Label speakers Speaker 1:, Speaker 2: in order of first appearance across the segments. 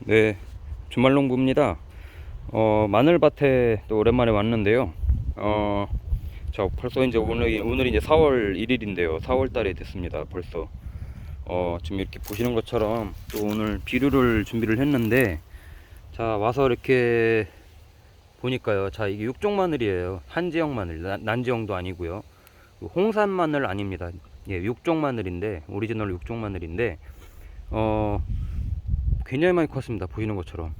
Speaker 1: 네, 주말농부입니다. 어, 마늘밭에 또 오랜만에 왔는데요. 어, 저 벌써 이제 오늘 오늘 이제 4월 1일인데요. 4월 달이 됐습니다. 벌써. 어, 지금 이렇게 보시는 것처럼 또 오늘 비료를 준비를 했는데 자, 와서 이렇게 보니까요. 자, 이게 육종 마늘이에요. 한지형 마늘, 난- 난지형도 아니고요. 홍산 마늘 아닙니다. 예, 육종 마늘인데 오리지널 육종 마늘인데 어, 굉장히 많이 컸습니다. 보시는 것처럼.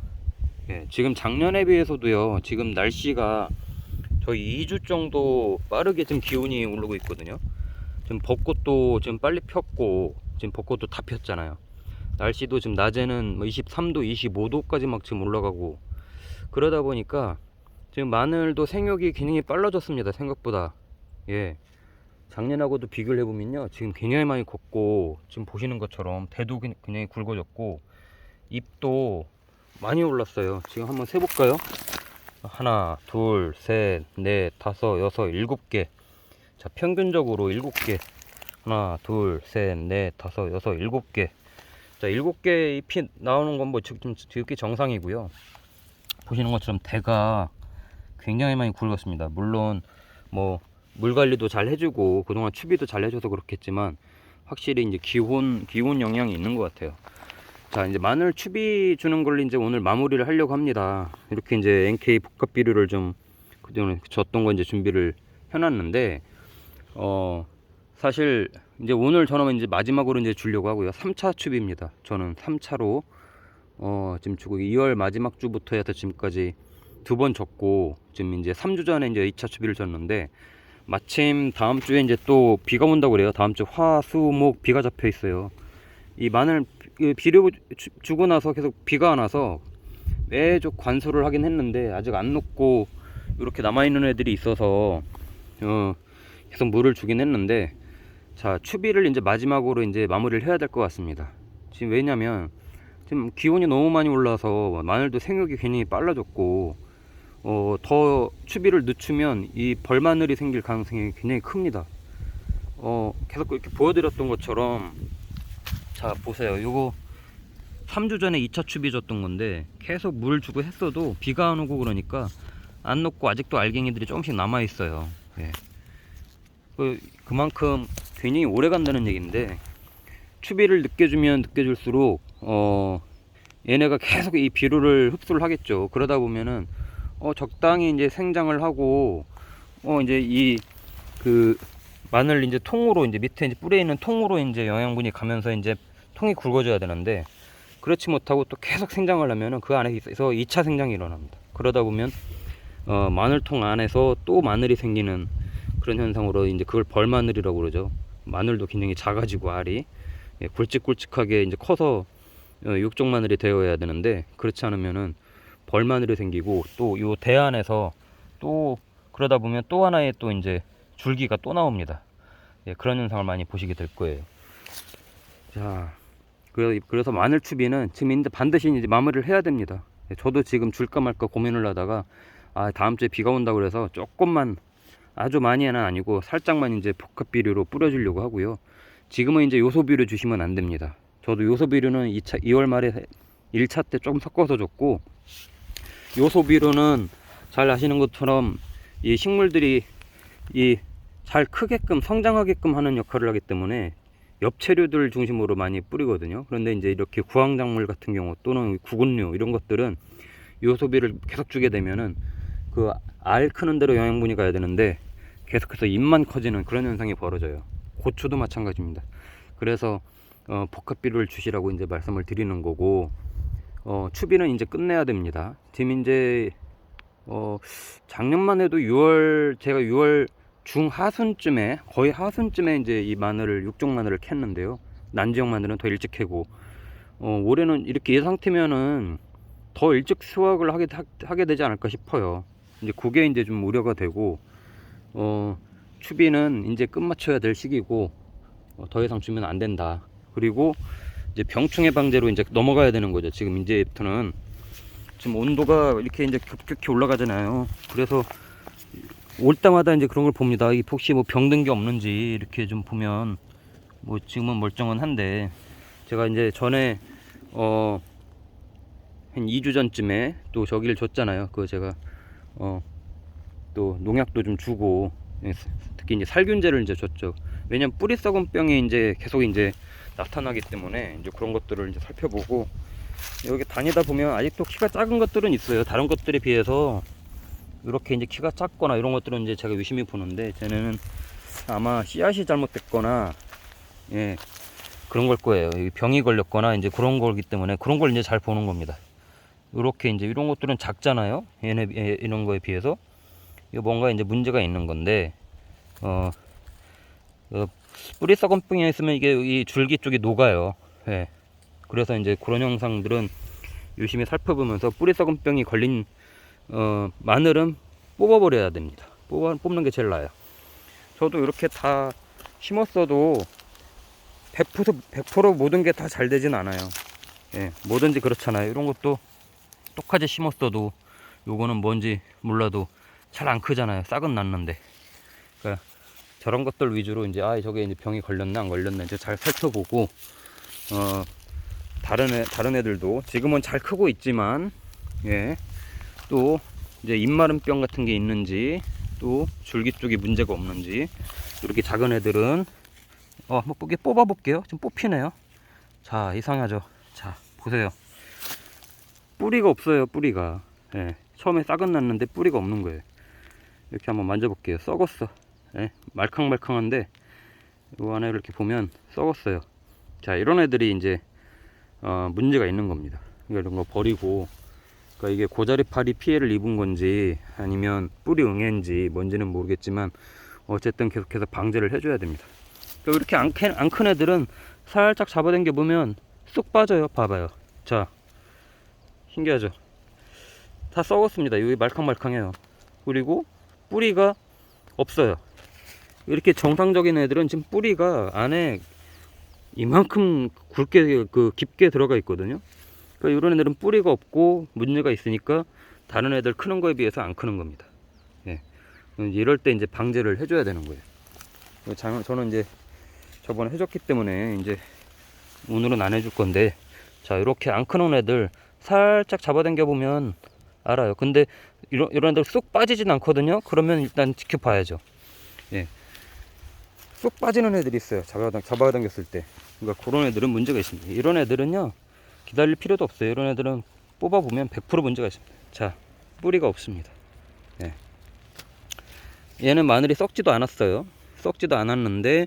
Speaker 1: 예, 지금 작년에 비해서도요. 지금 날씨가 저희 2주 정도 빠르게 지금 기온이 오르고 있거든요. 지금 벚꽃도 지금 빨리 폈고 지금 벚꽃도 다 폈잖아요. 날씨도 지금 낮에는 뭐 23도, 25도까지 막 지금 올라가고 그러다 보니까 지금 마늘도 생육이 굉장히 빨라졌습니다. 생각보다. 예. 작년하고도 비교를 해보면요. 지금 굉장히 많이 컸고 지금 보시는 것처럼 대도 굉- 굉장히 굵어졌고 잎도 많이 올랐어요. 지금 한번 세볼까요? 하나, 둘, 셋, 넷, 다섯, 여섯, 일곱 개. 자, 평균적으로 일곱 개. 하나, 둘, 셋, 넷, 다섯, 여섯, 일곱 개. 자, 일곱 개 잎이 나오는 건 뭐 지금 지극히 정상이고요. 보시는 것처럼 대가 굉장히 많이 굵었습니다. 물론 뭐 물 관리도 잘 해주고 그동안 추비도 잘 해줘서 그렇겠지만 확실히 이제 기온 기온 영향이 있는 것 같아요. 자 이제 마늘 추비 주는 걸 이제 오늘 마무리를 하려고 합니다. 이렇게 이제 NK 복합 비료를 좀 그동안 줬던 거 이제 준비를 해놨는데 어 사실 이제 오늘 저는 이제 마지막으로 이제 주려고 하고요. 3차 추비입니다. 저는 3차로 어 지금 주고 2월 마지막 주부터 해서 지금까지 두 번 줬고 지금 이제 3주 전에 이제 2차 추비를 줬는데 마침 다음 주에 이제 또 비가 온다고 그래요. 다음 주 화, 수, 목 비가 잡혀 있어요. 이 마늘 비- 비료 주- 주고 나서 계속 비가 안 와서 매주 관수를 하긴 했는데 아직 안 녹고 이렇게 남아 있는 애들이 있어서 어 계속 물을 주긴 했는데 자 추비를 이제 마지막으로 이제 마무리를 해야 될 것 같습니다. 지금 왜냐면 지금 기온이 너무 많이 올라서 마늘도 생육이 굉장히 빨라졌고 어, 더 추비를 늦추면 이 벌마늘이 생길 가능성이 굉장히 큽니다. 어, 계속 이렇게 보여드렸던 것처럼 자 보세요. 요거 3주 전에 2차 추비 줬던 건데 계속 물 주고 했어도 비가 안 오고 그러니까 안 녹고 아직도 알갱이들이 조금씩 남아 있어요. 예. 그, 그만큼 굉장히 오래 간다는 얘기인데 추비를 늦게 주면 늦게 줄수록 어 얘네가 계속 이 비료를 흡수를 하겠죠. 그러다 보면은 어 적당히 이제 생장을 하고 어 이제 이 그 마늘 이제 통으로 이제 밑에 이제 뿌리에 있는 통으로 이제 영양분이 가면서 이제 통이 굵어져야 되는데 그렇지 못하고 또 계속 생장을 하면은 그 안에 있어서 2차 생장이 일어납니다. 그러다 보면 어 마늘통 안에서 또 마늘이 생기는 그런 현상으로 이제 그걸 벌마늘이라고 그러죠. 마늘도 굉장히 작아지고 알이 예, 굵직굵직하게 이제 커서 어, 육종 마늘이 되어야 되는데 그렇지 않으면은 벌 마늘이 생기고 또 요 대 안에서 또 그러다 보면 또 하나의 또 이제 줄기가 또 나옵니다. 예, 그런 현상을 많이 보시게 될 거예요. 자, 그래- 그래서 마늘 추비는 지금 이제 반드시 이제 마무리를 해야 됩니다. 예, 저도 지금 줄까 말까 고민을 하다가 아 다음 주에 비가 온다 그래서 조금만 아주 많이는 아니고 살짝만 이제 복합 비료로 뿌려주려고 하고요. 지금은 이제 요소 비료 주시면 안 됩니다. 저도 요소 비료는 2차 2월 말에 1차 때 조금 섞어서 줬고 요소 비료는 잘 아시는 것처럼 이 식물들이 이 잘 크게끔 성장하게끔 하는 역할을 하기 때문에 엽채류들 중심으로 많이 뿌리거든요. 그런데 이제 이렇게 구황작물 같은 경우 또는 구근류 이런 것들은 요소비를 계속 주게 되면은 그 알 크는 대로 영양분이 가야 되는데 계속해서 잎만 커지는 그런 현상이 벌어져요. 고추도 마찬가지입니다. 그래서 어, 복합비료를 주시라고 이제 말씀을 드리는 거고 어, 추비는 이제 끝내야 됩니다. 지금 이제 어, 작년만 해도 6월 제가 6월 중하순쯤에 거의 하순쯤에 이제 이 마늘을 육종 마늘을 캤는데요. 난지형 마늘은 더 일찍 캐고 어, 올해는 이렇게 이 상태면은 더 일찍 수확을 하게 하- 하게 되지 않을까 싶어요. 이제 그게 이제 좀 우려가 되고 어, 추비는 이제 끝마쳐야 될 시기고 어, 더 이상 주면 안 된다. 그리고 이제 병충 해방제로 이제 넘어가야 되는 거죠. 지금 이제부터는 지금 온도가 이렇게 이제 급격히 올라가잖아요. 그래서 올 때마다 이제 그런 걸 봅니다. 이 혹시 뭐 병든 게 없는지 이렇게 좀 보면 뭐 지금은 멀쩡은 한데 제가 이제 전에 어 한 2주 전쯤에 또 저기를 줬잖아요. 그거 제가 어 또 농약도 좀 주고 예, 특히 이제 살균제를 이제 줬죠. 왜냐면 뿌리 썩은 병이 이제 계속 이제 나타나기 때문에 이제 그런 것들을 이제 살펴보고 여기 다니다 보면 아직도 키가 작은 것들은 있어요. 다른 것들에 비해서 이렇게 이제 키가 작거나 이런 것들은 이제 제가 유심히 보는데 쟤네는 아마 씨앗이 잘못됐거나 예 그런 걸 거예요. 병이 걸렸거나 이제 그런 거기 때문에 그런 걸 이제 잘 보는 겁니다. 이렇게 이제 이런 것들은 작잖아요. 얘네 얘- 이런 거에 비해서 이거 뭔가 이제 문제가 있는 건데 어, 어 뿌리 썩은 병이 있으면 이게 이 줄기 쪽이 녹아요. 예. 그래서 이제 그런 현상들은 유심히 살펴보면서 뿌리 썩은 병이 걸린 어, 마늘은 뽑아버려야 됩니다. 뽑아, 뽑는 게 제일 나아요. 저도 이렇게 다 심었어도 100% 100% 모든 게 다 잘 되진 않아요. 예, 뭐든지 그렇잖아요. 이런 것도 똑같이 심었어도 요거는 뭔지 몰라도 잘 안 크잖아요. 싹은 났는데. 그러니까 저런 것들 위주로 이제 아 저게 이제 병이 걸렸나 안 걸렸나 이제 잘 살펴보고 어 다른 애 다른 애들도 지금은 잘 크고 있지만 예. 또 이제 입마름병 같은 게 있는지 또 줄기 쪽에 문제가 없는지 이렇게 작은 애들은 어 한번 뽑게 뽑아 볼게요. 지금 뽑히네요. 자 이상하죠? 자 보세요. 뿌리가 없어요 뿌리가. 예 처음에 싹은 났는데 뿌리가 없는 거예요. 이렇게 한번 만져볼게요. 썩었어. 예 말캉말캉한데 이 안에 이렇게 보면 썩었어요. 자 이런 애들이 이제 어, 문제가 있는 겁니다. 그러니까 이런 거 버리고 그러니까 이게 고자리팔이 피해를 입은 건지 아니면 뿌리 응애인지 뭔지는 모르겠지만 어쨌든 계속해서 방제를 해줘야 됩니다. 이렇게 안 큰, 애들은 살짝 잡아당겨 보면 쑥 빠져요. 봐봐요. 자, 신기하죠? 다 썩었습니다. 여기 말캉말캉해요. 그리고 뿌리가 없어요. 이렇게 정상적인 애들은 지금 뿌리가 안에 이만큼 굵게 그 깊게 들어가 있거든요. 그러니까 이런 애들은 뿌리가 없고 문제가 있으니까 다른 애들 크는 거에 비해서 안 크는 겁니다. 예. 이럴 때 이제 방제를 해줘야 되는 거예요. 자- 저는 이제 저번에 해줬기 때문에 이제 오늘은 안 해줄 건데 자 이렇게 안 크는 애들 살짝 잡아당겨 보면 알아요. 근데 이런 이런 애들 쑥 빠지진 않거든요. 그러면 일단 지켜봐야죠. 예. 쑥 빠지는 애들이 있어요. 잡아당 잡아당겼을 때. 그러니까 그런 애들은 문제가 있습니다. 이런 애들은요. 기다릴 필요도 없어요. 이런 애들은 뽑아보면 100% 문제가 있습니다. 자, 뿌리가 없습니다. 예. 얘는 마늘이 썩지도 않았어요. 썩지도 않았는데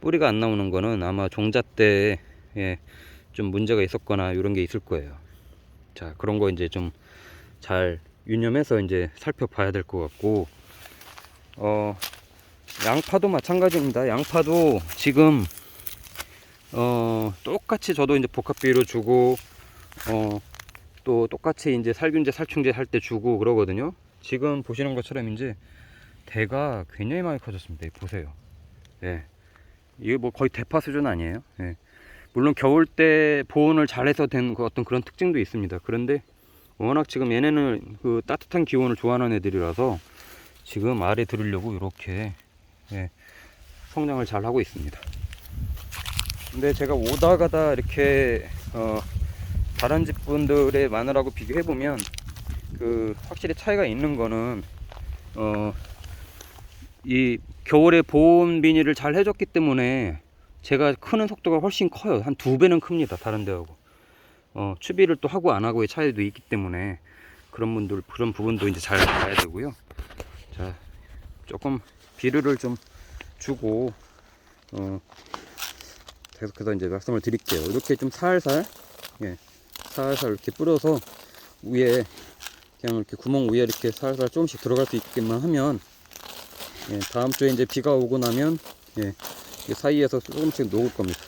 Speaker 1: 뿌리가 안 나오는 거는 아마 종자 때 예, 좀 문제가 있었거나 이런 게 있을 거예요. 자, 그런 거 이제 좀 잘 유념해서 이제 살펴봐야 될 것 같고 어, 양파도 마찬가지입니다. 양파도 지금 어, 똑같이 저도 이제 복합비료 주고, 어, 또 똑같이 이제 살균제, 살충제 할 때 주고 그러거든요. 지금 보시는 것처럼 이제 대가 굉장히 많이 커졌습니다. 이 보세요. 예. 이게 뭐 거의 대파 수준 아니에요. 예. 물론 겨울 때 보온을 잘해서 된그 어떤 그런 특징도 있습니다. 그런데 워낙 지금 얘네는 그 따뜻한 기온을 좋아하는 애들이라서 지금 아래 들으려고 이렇게 예, 성장을 잘 하고 있습니다. 근데 제가 오다 가다 이렇게 어 다른 집 분들의 마늘하고 비교해 보면 그 확실히 차이가 있는 거는 어 이 겨울에 보온 비닐을 잘 해줬기 때문에 제가 크는 속도가 훨씬 커요. 한 두 배는 큽니다 다른 데하고. 어 추비를 또 하고 안 하고의 차이도 있기 때문에 그런 분들 그런 부분도 이제 잘 봐야 되고요. 자 조금 비료를 좀 주고 어 계속해서 이제 말씀을 드릴게요. 이렇게 좀 살살, 예, 살살 이렇게 뿌려서 위에 그냥 이렇게 구멍 위에 이렇게 살살 조금씩 들어갈 수 있게만 하면, 예, 다음 주에 이제 비가 오고 나면, 예, 이 사이에서 조금씩 녹을 겁니다.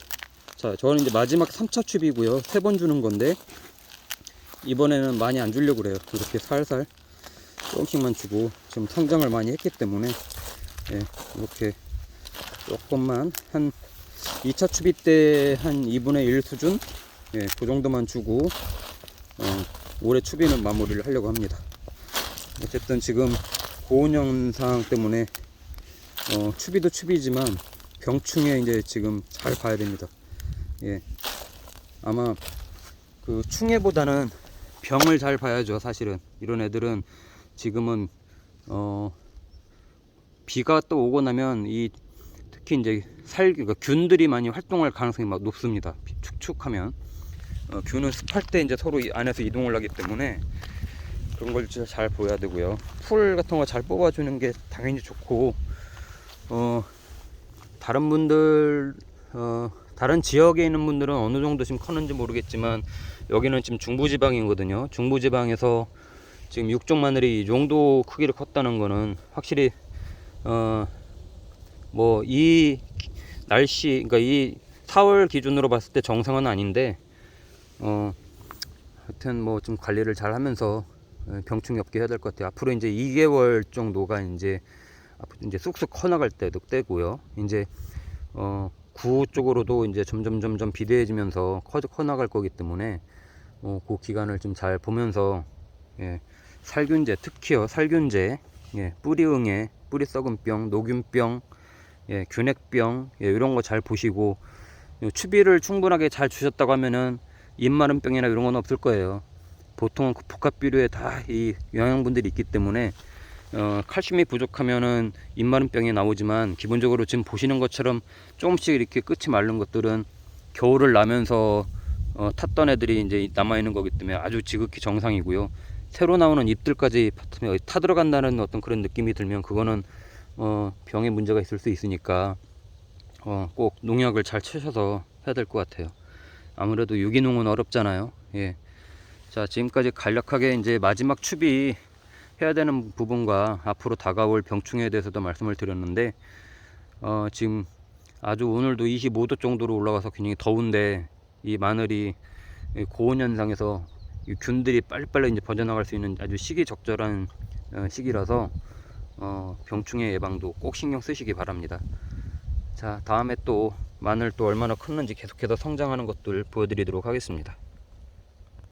Speaker 1: 자, 저는 이제 마지막 3차 추비고요. 세 번 주는 건데, 이번에는 많이 안 주려고 그래요. 이렇게 살살 조금씩만 주고, 지금 성장을 많이 했기 때문에, 예, 이렇게 조금만 한 2차 추비 때 한 2분의 1 수준? 예, 그 정도만 주고, 어, 올해 추비는 마무리를 하려고 합니다. 어쨌든 지금 고온 현상 때문에, 어, 추비도 추비지만 병충해 이제 지금 잘 봐야 됩니다. 예. 아마 그 충해보다는 병을 잘 봐야죠 사실은 이런 애들은 지금은 어 비가 또 오고 나면 이 특히 이제 살 그러니까 균들이 많이 활동할 가능성이 막 높습니다. 비- 축축하면. 어, 균은 습할 때 이제 서로 이 안에서 이동을 하기 때문에 그런 걸 잘 보여야 되고요. 풀 같은 거 잘 뽑아주는 게 당연히 좋고 어 다른 분들 어 다른 지역에 있는 분들은 어느 정도 지금 컸는지 모르겠지만 여기는 지금 중부지방이거든요. 중부지방에서 지금 육종 마늘이 이 정도 크기를 컸다는 거는 확실히 어 뭐 이 날씨 그러니까 이 4월 기준으로 봤을 때 정상은 아닌데 어 하여튼 뭐 좀 관리를 잘 하면서 어, 병충이 없게 해야 될 것 같아요. 앞으로 이제 2개월 정도가 이제 앞으로 이제 쑥쑥 커나갈 때도 때고요. 이제 어 구 쪽으로도 이제 점점 점점 비대해지면서 커, 커나갈 거기 때문에 어, 그 기간을 좀 잘 보면서 예, 살균제 특히요 살균제 예, 뿌리응애 뿌리 썩은 병 녹균병 예, 균핵병 예, 이런 거 잘 보시고 예, 추비를 충분하게 잘 주셨다고 하면은 입마른병이나 이런 건 없을 거예요 보통은 그 복합 비료에 다 이 영양분들이 있기 때문에 어, 칼슘이 부족하면은 입마른병이 나오지만 기본적으로 지금 보시는 것처럼 조금씩 이렇게 끝이 마른 것들은 겨울을 나면서 어, 탔던 애들이 이제 남아 있는 거기 때문에 아주 지극히 정상이고요. 새로 나오는 잎들까지 타들어간다는 어떤 그런 느낌이 들면 그거는 어, 병에 문제가 있을 수 있으니까 어, 꼭 농약을 잘 치셔서 해야 될 것 같아요. 아무래도 유기농은 어렵잖아요. 예. 자 지금까지 간략하게 이제 마지막 추비 해야 되는 부분과 앞으로 다가올 병충해에 대해서도 말씀을 드렸는데 어, 지금 아주 오늘도 25도 정도로 올라가서 굉장히 더운데 이 마늘이 이 고온 현상에서 이 균들이 빨리빨리 이제 퍼져나갈 수 있는 아주 시기 적절한 어, 시기라서 어, 병충해 예방도 꼭 신경 쓰시기 바랍니다. 자 다음에 또 마늘 또 얼마나 컸는지 계속해서 성장하는 것들 보여드리도록 하겠습니다.